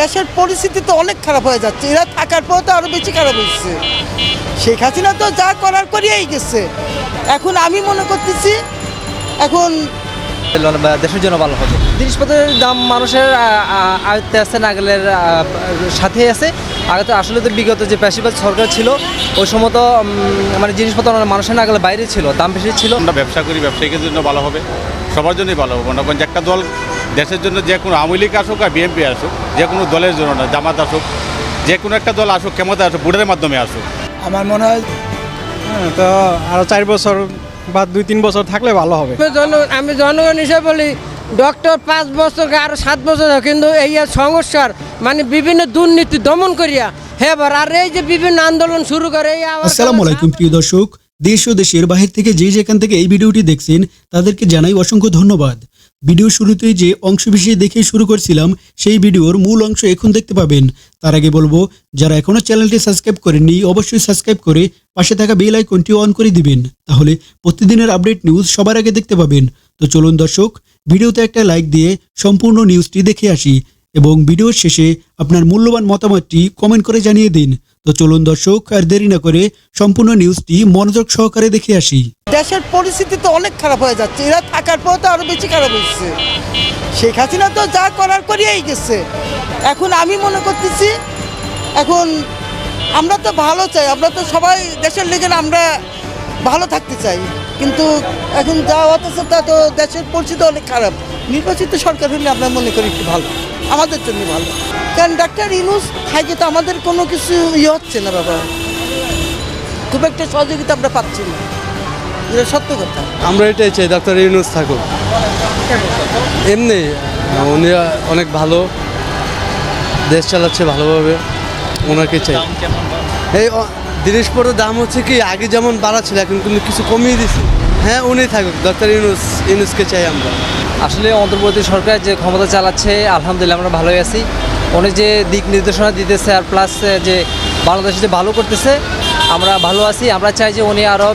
দেশের পরিস্থিতি তো অনেক খারাপ হয়ে যাচ্ছে। এরা থাকার পর তো আরও বেশি খারাপ হচ্ছে শেখ হাসিনা তো যা করার করিয়েই গেছে। এখন আমি মনে করতেছি এখন দেশের জন্য ভালো হবে। জিনিসপত্রের দাম মানুষের আয়ত্তে আছে নাগালের সাথেই আছে। আগে তো আসলে তো বিগত যে পেশিবাদ সরকার ছিল ওই সময় তো মানে জিনিসপত্র মানুষের নাগালের বাইরে ছিল দাম বেশি ছিল। আমরা ব্যবসা করি ব্যবসায়ীদের জন্য ভালো হবে। সবার জন্যই ভালো হবে। মনে করেন যে একটা দল দেশের জন্য যে কোনো আওয়ামী লীগ আসুক আর বিএনপি আসুক যে কোনো দলের জন্য না জামাত আসুক যে কোনো একটা দল আসুক ক্ষমতা আসুক ভোটের মাধ্যমে আসুক। আমার মনে হয় হ্যাঁ, তো আরও চার বছর বা দুই তিন বছর থাকলে ভালো হবে। আমি জনগণ হিসেবে বলি ডক্টর পাঁচ বছর আরও সাত বছর কিন্তু এই আর সংস্কার মানে বিভিন্ন দুর্নীতি দমন করিয়া হ্যাঁ আর এই যে বিভিন্ন আন্দোলন শুরু করে আসসালামু আলাইকুম প্রিয় দর্শক দেশ ও দেশের বাহির থেকে যে যেখান থেকে এই ভিডিওটি দেখছেন তাদেরকে জানাই অসংখ্য ধন্যবাদ। ভিডিও শুরুতেই যে অংশ বিশেষ দেখে শুরু করছিলাম, সেই ভিডিওর মূল অংশ এখন দেখতে পাবেন। তার আগে বলব, যারা এখনও চ্যানেলটি সাবস্ক্রাইব করেননি, অবশ্যই সাবস্ক্রাইব করে পাশে থাকা বেল আইকনটি অন করে দিবেন। তাহলে প্রতিদিনের আপডেট নিউজ সবার আগে দেখতে পাবেন। তো চলুন দর্শক, ভিডিওতে একটা লাইক দিয়ে সম্পূর্ণ নিউজটি দেখে আসি এবং ভিডিওর শেষে আপনার মূল্যবান মতামতটি কমেন্ট করে জানিয়ে দিন। তো চলুন দর্শক, আর দেরি না করে সম্পূর্ণ নিউজটি মনোযোগ সহকারে দেখে আসি। দেশের পরিস্থিতি তো অনেক খারাপ হয়ে যাচ্ছে। এরা থাকার পর তো আরও বেশি খারাপ হচ্ছে শেখ হাসিনা তো যা করার করিয়েই গেছে। এখন আমি মনে করতেছি, এখন আমরা তো ভালো চাই। আমরা তো সবাই দেশের লেগে আমরা ভালো থাকতে চাই। কিন্তু এখন যা হতেছে তা তো দেশের পরিস্থিতি অনেক খারাপ। নির্বাচিত সরকার হলে আমরা মনে করি একটু ভালো। আমাদের জন্য ভালো। কারণ ডাক্তার ইনুস থাকে তো আমাদের কোনো কিছু ইয়ে হচ্ছে না বাবা। খুব একটা সহযোগিতা আমরা পাচ্ছি না। এটা সত্য কথা। আমরা এটাই চাই ডাক্তার ইউনুস থাকুক। এমনি উনি অনেক ভালো। দেশ চালাচ্ছে ভালোভাবে। ওনাকে চাই। এই জিনিসপত্রের দাম হচ্ছে কি, আগে যেমন বাড়া ছিল এখন কিন্তু কিছু কমিয়ে দিছে। হ্যাঁ উনি থাকুক ডক্টর ইউনুস, ইউনুসকে চাই আমরা। আসলে অন্তর্বর্তী সরকার যে ক্ষমতা চালাচ্ছে, আলহামদুলিল্লাহ আমরা ভালোই আছি। উনি যে দিক নির্দেশনা দিতেছে, আর প্লাস যে বাংলাদেশে যে ভালো করতেছে আমরা ভালো আছি আমরা চাই যে উনি আরও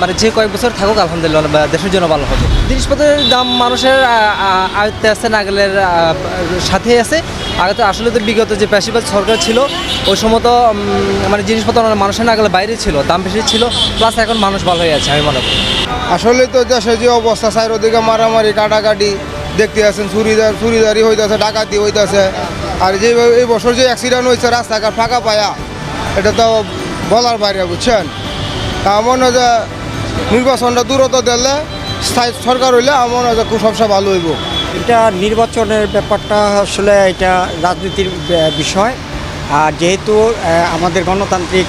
মানে যে কয়েক বছর থাকুক আলহামদুলিল্লাহ দেশের জন্য ভালো হবে। জিনিসপত্রের দাম মানুষের আয়ত্তে আছে নাগালের আ, সাথেই আছে। আগে তো আসলে তো বিগত যে পেশিবাদ সরকার ছিল ওই সময় তো মানে জিনিসপত্র মানুষের নাগালের বাইরে ছিল দাম বেশি ছিল প্লাস এখন মানুষ ভালো হয়ে আছে আমি মনে করি। আসলে তো দেশে যে অবস্থা চারিদিকে মারামারি কাটাকাটি দেখতে আছেন চুরিদার চুরিদারি হইতেছে ডাকাতি হইতেছে। আর যে এই বছর যে অ্যাক্সিডেন্ট হয়েছে রাস্তাঘাট ফাঁকা পায়া এটা তো বলার বাইরে বুঝছেন? তা আমার মনে যে নির্বাচনটা দূরত্ব দিলে স্থায়ী সরকার হইলে আমার মনে হয় যে খুব সবচেয়ে ভালো হইব। এটা নির্বাচনের ব্যাপারটা আসলে এটা রাজনীতির বিষয়। আর যেহেতু আমাদের গণতান্ত্রিক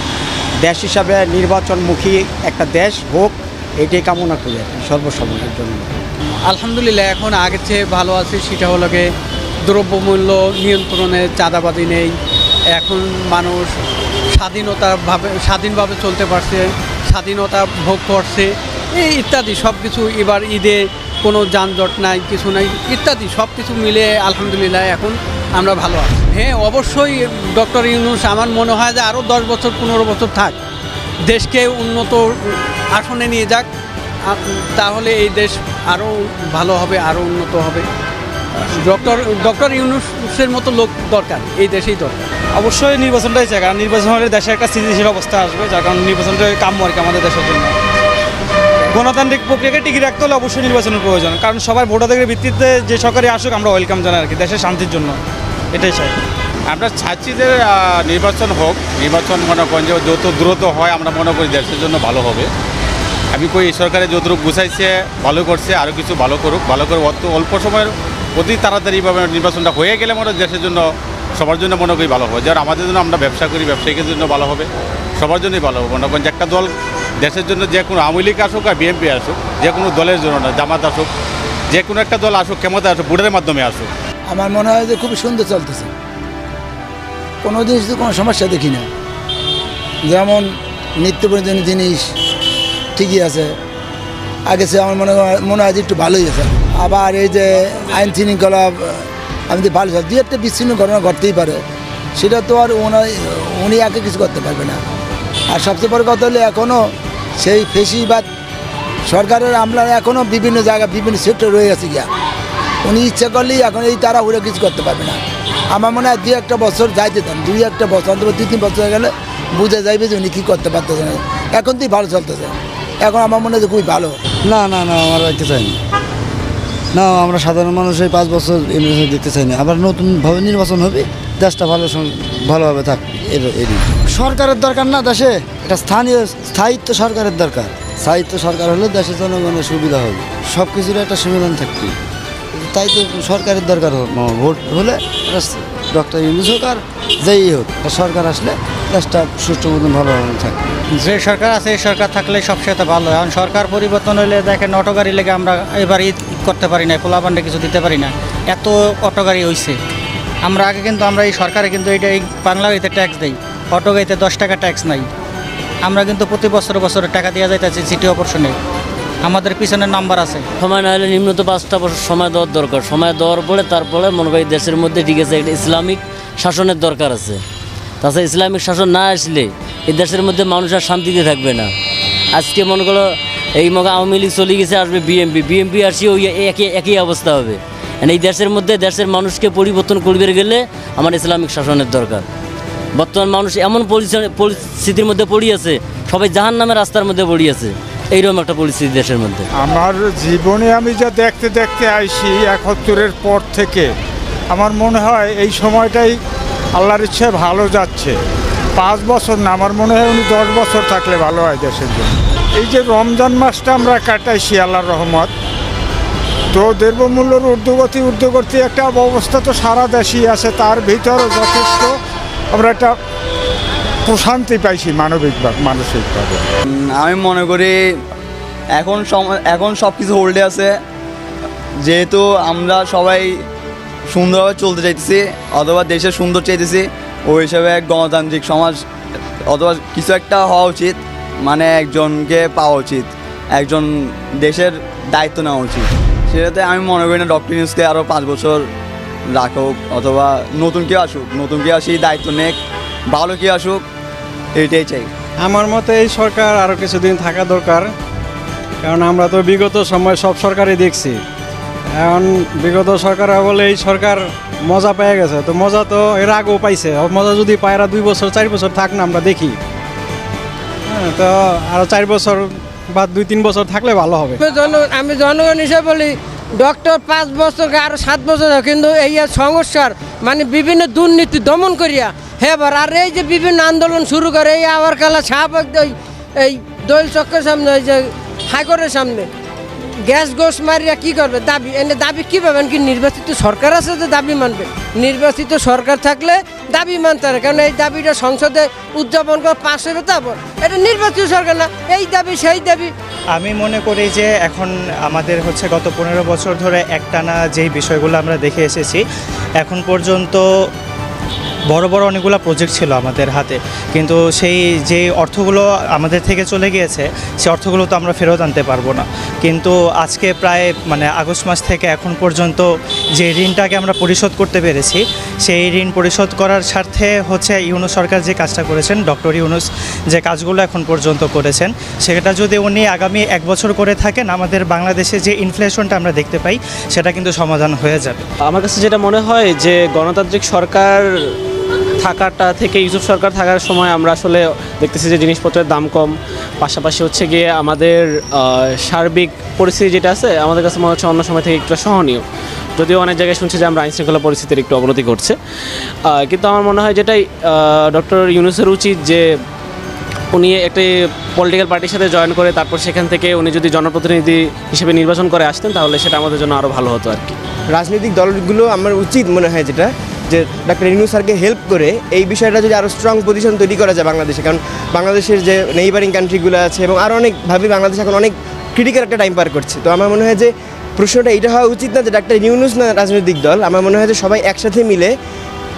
দেশ হিসাবে নির্বাচনমুখী একটা দেশ হোক এটাই কামনা করি আর কি, সর্বসময়ের জন্য। আলহামদুলিল্লাহ এখন আগের চেয়ে ভালো আছে সেটা হলো গিয়ে দ্রব্যমূল্য নিয়ন্ত্রণে চাঁদাবাদি নেই। এখন মানুষ স্বাধীনতাভাবে স্বাধীনভাবে চলতে পারছে, স্বাধীনতা ভোগ করছে, এই ইত্যাদি সব কিছু এবার ঈদে কোনো যানজট নাই, কিছু নাই, ইত্যাদি সব কিছু মিলে আলহামদুলিল্লাহ এখন আমরা ভালো আছি। হ্যাঁ অবশ্যই ডক্টর ইউনুস, আমার মনে হয় যে আরও দশ বছর, পনেরো বছর থাক, দেশকে উন্নত আসনে নিয়ে যাক তাহলে এই দেশ আরও ভালো হবে, আরও উন্নত হবে। ডক্টর ডক্টর ইউনুসের মতো লোক দরকার এই দেশেই দরকার। অবশ্যই নির্বাচনটাই চাই কারণ নির্বাচন হলে দেশে একটা স্থিতিশীল অবস্থা আসবে যার কারণ নির্বাচনটাই কাম্য আর কি আমাদের দেশের জন্য। গণতান্ত্রিক প্রক্রিয়াকে টিকিয়ে রাখতে হলে অবশ্যই নির্বাচনের প্রয়োজন কারণ সবাই ভোটাধিকারের ভিত্তিতে যে সরকারি আসুক আমরা ওয়েলকাম জানাই আর কি দেশের শান্তির জন্য। এটাই চাই। আমরা চাচ্ছি যে নির্বাচন হোক নির্বাচন মনে করেন যে যত দ্রুত হয় আমরা মনে করি দেশের জন্য ভালো হবে। আমি কই এই সরকারে যতটুকু গুছাইছে ভালো করছে আরও কিছু ভালো করুক ভালো করে অত অল্প সময়ের অতি তাড়াতাড়িভাবে নির্বাচনটা হয়ে গেলে মনে দেশের জন্য, সবার জন্য মনে করি ভালো হবে। যারা আমাদের জন্য আমরা ব্যবসা করি, ব্যবসায়ীদের জন্য ভালো হবে, সবার জন্যই ভালো হবে। মনে করেন যে একটা দল দেশের জন্য যে কোনো আওয়ামী লীগ আসুক আর বিএনপি আসুক, যে কোনো দলের জন্য না, জামাত আসুক, যে কোনো একটা দল আসুক ক্ষমতা আসুক, ভোটের মাধ্যমে আসুক। আমার মনে হয় যে খুব সুন্দর চলতেছে। কোনো জিনিস কোনো সমস্যা দেখি না। যেমন নিত্য প্রয়োজনীয় জিনিস ঠিকই আছে। আগে সে আমার মনে হয় মনে হয় একটু ভালোই আছে। আবার এই যে আইন শৃঙ্খলা, আমি তো ভালো দু একটা বিচ্ছিন্ন ঘটনা ঘটতেই পারে। সেটা তো আর ওনার উনি একে কিছু করতে পারবে না। আর সবচেয়ে বড় কথা হলো এখনও সেই ফেসিবাদ সরকারের আমলা এখনও বিভিন্ন জায়গা বিভিন্ন সেক্টর রয়ে গেছে গিয়া। উনি ইচ্ছা করলেই এখন এই তারা উড়ে কিছু করতে পারবে না। আমার মনে হয় দুই একটা বছর যাইতে দেন। দুই একটা বছর, অন্তত দুই তিন বছর হয়ে গেলে বুঝে যাইবে যে উনি কী করতে পারতেছে এখন তুই ভালো চলতেছে। এখন আমার মনে হয় যে খুবই ভালো। না না না, আমার রাখতে চাই না না, আমরা সাধারণ মানুষ এই পাঁচ বছর নির্বাচন দেখতে চাই না আবার নতুনভাবে নির্বাচন হবে, দেশটা ভালো ভালোভাবে থাক, এর। সরকারের দরকার না দেশে, এটা স্থানীয়, স্থায়িত্ব সরকারের দরকার। স্থায়িত্ব সরকার হলে দেশের জনগণের সুবিধা হবে। সব কিছুর একটা সমাধান থাকবে। তাই তো সরকারের দরকার ভোট হলে ডক্টর ইউনুস হোক আর যেই হোক সরকার আসলে দেশটা সুষ্ঠু মতন ভালোভাবে থাকবে যে সরকার আছে, এই সরকার থাকলে সবচেয়ে ভালো। এখন সরকার পরিবর্তন হলে দেখেন, অটো গাড়ি লেগে আমরা এবার ঈদ করতে পারি না পোলাপান্ডে কিছু দিতে পারি না এত অটো গাড়ি হয়েছে আমরা আগে কিন্তু, আমরা এই সরকারে কিন্তু এইটা এই বাংলা গাড়িতে ট্যাক্স দেই। অটো গাড়িতে দশ টাকা ট্যাক্স নাই। আমরা কিন্তু প্রতি বছর বছরে টাকা দেওয়া যাইতেছি সিটি অপারেশনে আমাদের পিছনে নাম্বার আছে। সময় না হলে নিম্নত পাঁচটা বছর সময় দেওয়ার দরকার। সময় দেওয়ার পরে তারপরে মনে করি দেশের মধ্যে ঠিক আছে, একটা ইসলামিক শাসনের দরকার আছে। তাছাড়া ইসলামিক শাসন না আসলে এই দেশের মধ্যে মানুষ আর শান্তিতে থাকবে না। আজকে মনে করো এই মনে আওয়ামী লীগ চলে গেছে, আসবে বিএমপি বিএমপি আসি ওই একই একই অবস্থা হবে। And এই দেশের মধ্যে দেশের মানুষকে পরিবর্তন করবে গেলে আমার ইসলামিক শাসনের দরকার। বর্তমান মানুষ এমন পরিস্থিতির মধ্যে পড়িয়েছে, সবাই জাহান নামের রাস্তার মধ্যে পড়িয়েছে। এইরকম একটা পরিস্থিতি দেশের মধ্যে। আমার জীবনে আমি যা দেখতে দেখতে আইছি একাত্তরের পর থেকে, আমার মনে হয় এই সময়টাই আল্লাহর ইচ্ছে ভালো যাচ্ছে। পাঁচ বছর না, আমার মনে হয় উনি দশ বছর থাকলে ভালো হয় দেশের জন্য। এই যে রমজান মাসটা আমরা কাটাইছি, আল্লাহর রহমত, তো দ্রব্যমূল্যের ঊর্ধ্বগতি ঊর্ধ্বগতি একটা অবস্থা তো সারা দেশেই আছে, তার ভিতরে যথেষ্ট। আমরা একটা প্রশান্তি পাইছি মানবিক মানসিকভাবে। আমি মনে করি এখন এখন সব কিছু হোল্ডে আছে। যেহেতু আমরা সবাই সুন্দরভাবে চলতে চাইতেছি, অথবা দেশের সুন্দর চাইতেছি, ওই হিসাবে গণতান্ত্রিক সমাজ অথবা কিছু একটা হওয়া উচিত মানে একজনকে পাওয়া উচিত, একজন দেশের দায়িত্ব নেওয়া উচিত। সেটাতে আমি মনে করি না ডক্টর নিউজকে আরও পাঁচ বছর রাখুক, অথবা নতুন কেউ আসুক, নতুন কেউ আসি দায়িত্ব নেক, ভালো কেউ আসুক এটাই চাই। আমার মতে এই সরকার আরও কিছুদিন থাকা দরকার, কারণ আমরা তো বিগত সময় সব সরকারই দেখছি। এখন বিগত সরকার বলে এই সরকার মজা পেয়ে গেছে, তো মজা তো এর আগেও পাইছে। মজা যদি পায়রা দুই বছর, চার বছর থাক না আমরা দেখি। হ্যাঁ তো আরও চার বছর বা দুই, তিন বছর থাকলে ভালো হবে। আমি জনগণ হিসেবে বলি ডক্টর পাঁচ বছর আরও সাত বছর কিন্তু এই সংস্কার মানে বিভিন্ন দুর্নীতি দমন করিয়া হ্যাঁ আর এই যে বিভিন্ন আন্দোলন শুরু করে, এই আবার কালা সাহাবাগ এই দোল চক্রের সামনে এই যে হাইকোর্টের সামনে গ্যাস গোস মারিয়া কি করবে? দাবি, এনে দাবি কি পাবেন কি নির্বাচিত সরকার আছে যে দাবি মানবে। নির্বাচিত সরকার থাকলে দাবি মানতে হবে, কারণ এই দাবিটা সংসদে উদযাপন করে পাশ হবে তারপর এটা নির্বাচিত সরকার না, এই দাবি, সেই দাবি। আমি মনে করি যে এখন আমাদের হচ্ছে গত পনেরো বছর ধরে একটানা যেই বিষয়গুলো আমরা দেখে এসেছি, এখন পর্যন্ত বড় বড় অনেকগুলো প্রজেক্ট ছিল আমাদের হাতে। কিন্তু সেই যে অর্থগুলো আমাদের থেকে চলে গিয়েছে সেই অর্থগুলো তো আমরা ফেরত আনতে পারব না। কিন্তু আজকে প্রায় মানে আগস্ট মাস থেকে এখন পর্যন্ত যে ঋণটাকে আমরা পরিশোধ করতে পেরেছি, সেই ঋণ পরিশোধ করার স্বার্থে হচ্ছে ইউনুস সরকার যে কাজটা করেছেন, ডক্টর ইউনুস যে কাজগুলো এখন পর্যন্ত করেছেন, সেটা যদি উনি আগামী এক বছর করে থাকেন, আমাদের বাংলাদেশে যে ইনফ্লেশনটা আমরা দেখতে পাই, সেটা কিন্তু সমাধান হয়ে যাবে। আমার কাছে যেটা মনে হয় যে গণতান্ত্রিক সরকার থাকাটা থেকে ইউসুফ সরকার থাকার সময় আমরা আসলে দেখতেছি যে জিনিসপত্রের দাম কম। পাশাপাশি হচ্ছে গিয়ে আমাদের সার্বিক পরিস্থিতি যেটা আছে, আমাদের কাছে মনে হচ্ছে অন্য সময় থেকে একটু সহনীয়। যদিও অনেক জায়গায় শুনছি যে আমরা আইনশৃঙ্খলা পরিস্থিতির একটু অবনতি ঘটছে। কিন্তু আমার মনে হয় যেটাই ডক্টর ইউনুসের উচিত যে উনি একটি পলিটিক্যাল পার্টির সাথে জয়েন করে, তারপর সেখান থেকে উনি যদি জনপ্রতিনিধি হিসেবে নির্বাচন করে আসতেন, তাহলে সেটা আমাদের জন্য আরও ভালো হতো আর কি। রাজনৈতিক দলগুলো আমার উচিত মনে হয় যেটা যে ডাক্তার ইনু স্যারকে হেল্প করে এই বিষয়টা যদি আরও স্ট্রং পজিশন তৈরি করা যায় বাংলাদেশে, কারণ বাংলাদেশের যে নেইবারিং কান্ট্রিগুলো আছে এবং আরও অনেকভাবে বাংলাদেশ এখন অনেক ক্রিটিক্যাল একটা টাইম পার করছে। তো আমার মনে হয় যে প্রশ্নটা এটা হওয়া উচিত না যে ডাক্তার ইউনুস না রাজনৈতিক দল, আমার মনে হয় যে সবাই একসাথে মিলে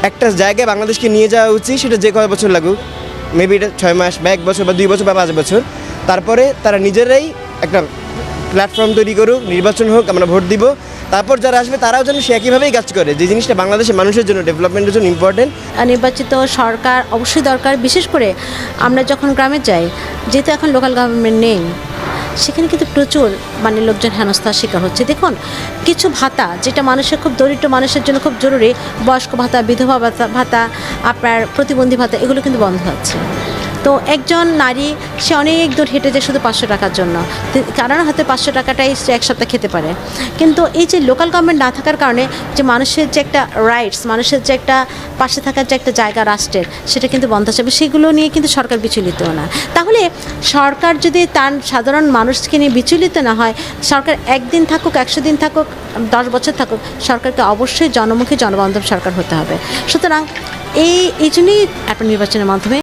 একটা জায়গায় বাংলাদেশকে নিয়ে যাওয়া উচিত, সেটা যে কয় বছর লাগুক। মেবি এটা ছয় মাস বা এক বছর বা দুই বছর বা পাঁচ বছর। তারপরে তারা নিজেরাই একটা প্ল্যাটফর্ম তৈরি করুক, নির্বাচন হোক, আমরা ভোট দিব। তারপর যারা আসবে, তারাও যেন সে একইভাবেই কাজ করে। যে জিনিসটা বাংলাদেশের মানুষের জন্য ডেভেলপমেন্টের জন্য ইম্পর্টেন্ট নির্বাচিত সরকার অবশ্যই দরকার, বিশেষ করে আমরা যখন গ্রামে যাই, যেহেতু এখন লোকাল গভর্নমেন্ট নেই, সেখানে কিন্তু প্রচুর মানে লোকজন হেনস্থার শিকার হচ্ছে। দেখুন, কিছু ভাতা, যেটা মানুষের খুব দরিদ্র মানুষের জন্য খুব জরুরি, বয়স্ক ভাতা, বিধবা ভাতা ভাতা, আপনার প্রতিবন্ধী ভাতা, এগুলো কিন্তু বন্ধ আছে। তো একজন নারী, সে অনেক দূর হেঁটে যায় শুধু পাঁচশো টাকার জন্য। কারণ হাতে পাঁচশো টাকাটাই সে এক সপ্তাহ খেতে পারে। কিন্তু এই যে লোকাল গভর্নমেন্ট না থাকার কারণে যে মানুষের যে একটা রাইটস মানুষের যে একটা পাশে থাকার যে একটা জায়গা রাষ্ট্রের, সেটা কিন্তু বন্ধ আছে। সেগুলো নিয়ে কিন্তু সরকার বিচলিত না। তাহলে সরকার যদি তার সাধারণ মানুষকে নিয়ে বিচলিত না হয়, সরকার একদিন থাকুক, একশো দিন থাকুক, দশ বছর থাকুক, সরকারকে অবশ্যই জনমুখী জনবান্ধব সরকার হতে হবে। সুতরাং এই এই জন্যই নির্বাচনের মাধ্যমে